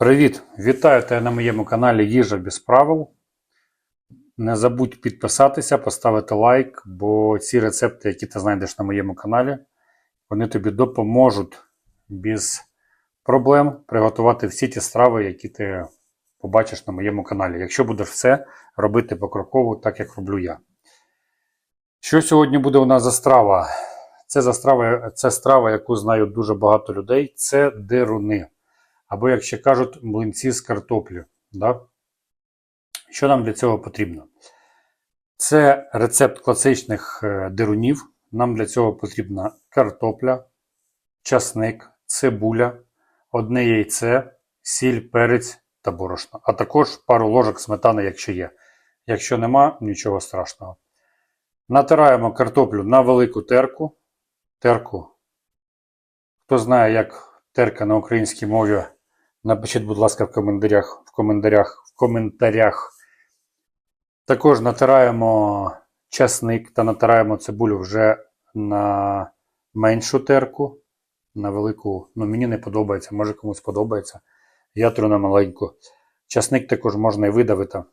Привіт! Вітаю тебе на моєму каналі Їжа без правил. Не забудь підписатися, поставити лайк, бо ці рецепти, які ти знайдеш на моєму каналі, вони тобі допоможуть без проблем приготувати всі ті страви, які ти побачиш на моєму каналі. Якщо будеш все робити покроково, так як роблю я. Що сьогодні буде у нас за страва? Це за страва, це страва, яку знають дуже багато людей. Це деруни. Або, як ще кажуть, млинці з картоплі. Да? Що нам для цього потрібно? Це рецепт класичних е, дерунів. Нам для цього потрібна картопля, часник, цибуля, одне яйце, сіль, перець та борошно. А також пару ложок сметани, якщо є. Якщо нема, нічого страшного. Натираємо картоплю на велику терку. Терку. Хто знає, як терка на українській мові, напишіть, будь ласка, в коментарях. В коментарях, в коментарях. Також натираємо часник та натираємо цибулю вже на меншу терку. На велику, ну мені не подобається, може комусь подобається. Я тру на маленьку. Часник також можна і видавити,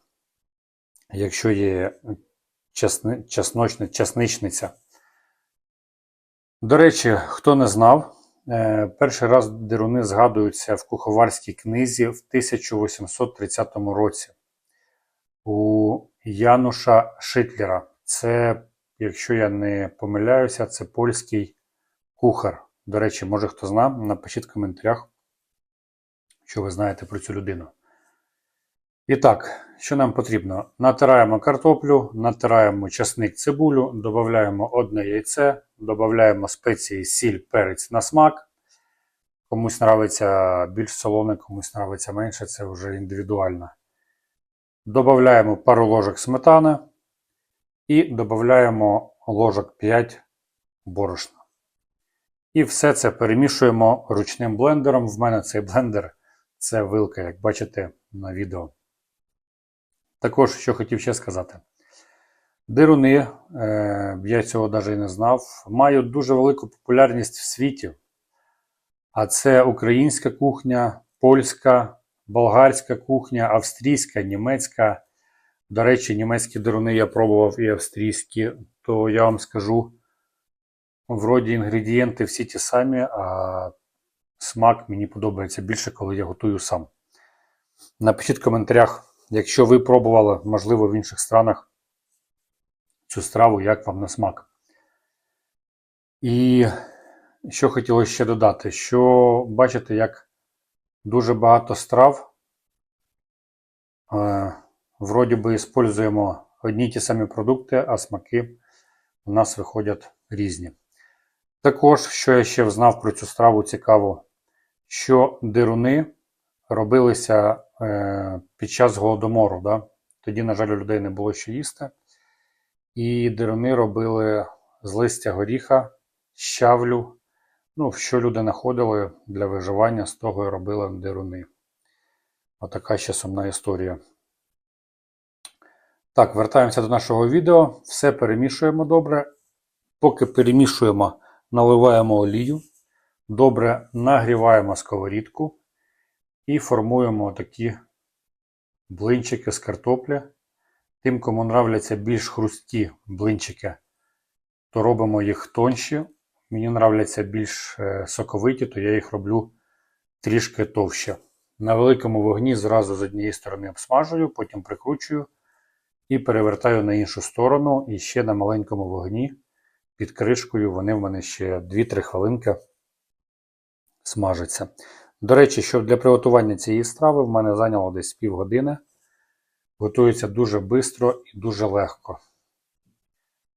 якщо є часни, часночни, часничниця. До речі, хто не знав, перший раз деруни згадуються в куховарській книзі в 1830 році у Януша Шитлера. Це, якщо я не помиляюся, це польський кухар. До речі, може хто знає, напишіть в коментарях, що ви знаєте про цю людину. І так, що нам потрібно? Натираємо картоплю, натираємо часник цибулю, додаємо одне яйце, додаємо спеції, сіль, перець на смак. Комусь нравиться більш солоне, комусь нравиться менше, це вже індивідуально. Додаємо пару ложок сметани і додаємо ложок 5 борошна. І все це перемішуємо ручним блендером. В мене цей блендер це вилка, як бачите на відео. Також, що хотів ще сказати. Дируни, е, я цього навіть і не знав, мають дуже велику популярність в світі. А це українська кухня, польська, болгарська кухня, австрійська, німецька. До речі, німецькі дируни я пробував і австрійські, то я вам скажу, вроді інгредієнти всі ті самі, а смак мені подобається більше, коли я готую сам. Напишіть в коментарях. Якщо ви пробували, можливо, в інших странах цю страву, як вам на смак. І що хотілося ще додати, що бачите, як дуже багато страв, е, вроді би, використовуємо одні ті самі продукти, а смаки у нас виходять різні. Також, що я ще знав про цю страву цікаво, що дируни робилися е, під час голодомору. Да? Тоді, на жаль, у людей не було що їсти. І дируни робили з листя горіха, щавлю. Ну, що люди знаходили для виживання, з того і робили дируни. Отака ще сумна історія. Так, вертаємося до нашого відео. Все перемішуємо добре. Поки перемішуємо, наливаємо олію. Добре нагріваємо сковорідку. І формуємо такі блинчики з картоплі. Тим, кому нравляться більш хрусті блинчики, то робимо їх тонші. Мені нравляться більш е, соковиті, то я їх роблю трішки товще. На великому вогні зразу з однієї сторони обсмажую, потім прикручую і перевертаю на іншу сторону. І ще на маленькому вогні під кришкою вони в мене ще 2-3 хвилинки смажаться. До речі, що для приготування цієї страви в мене зайняло десь півгодини. Готується дуже швидко і дуже легко.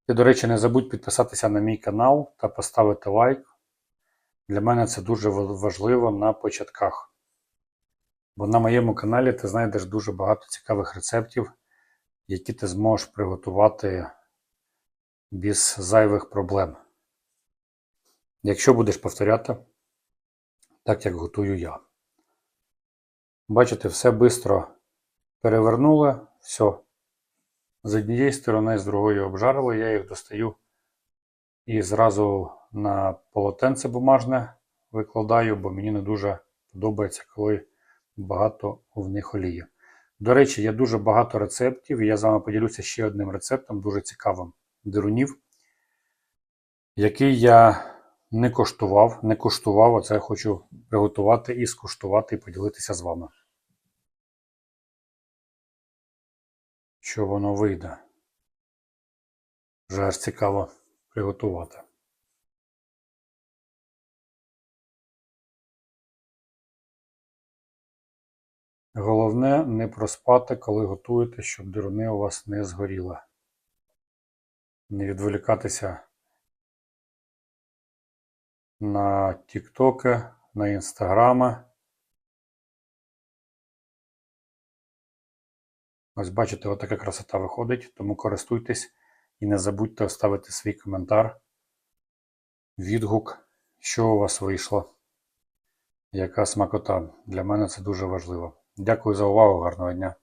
І, до речі, не забудь підписатися на мій канал та поставити лайк. Для мене це дуже важливо на початках. Бо на моєму каналі ти знайдеш дуже багато цікавих рецептів, які ти зможеш приготувати без зайвих проблем. Якщо будеш повторяти, так як готую я. Бачите, все швидко перевернули, все. З однієї сторони, з другої обжарили, я їх достаю і зразу на полотенце бумажне викладаю, бо мені не дуже подобається, коли багато в них олії. До речі, є дуже багато рецептів, і я з вами поділюся ще одним рецептом, дуже цікавим дирунів, який я не коштував, не коштував, оце я хочу приготувати і скуштувати, і поділитися з вами. Що воно вийде. Вже аж цікаво приготувати. Головне не проспати, коли готуєте, щоб дируни у вас не згоріли. Не відволікатися на тіктоки, на інстаграми. Ось бачите, отака красота виходить, тому користуйтесь і не забудьте оставити свій коментар, відгук, що у вас вийшло, яка смакота. Для мене це дуже важливо. Дякую за увагу, гарного дня!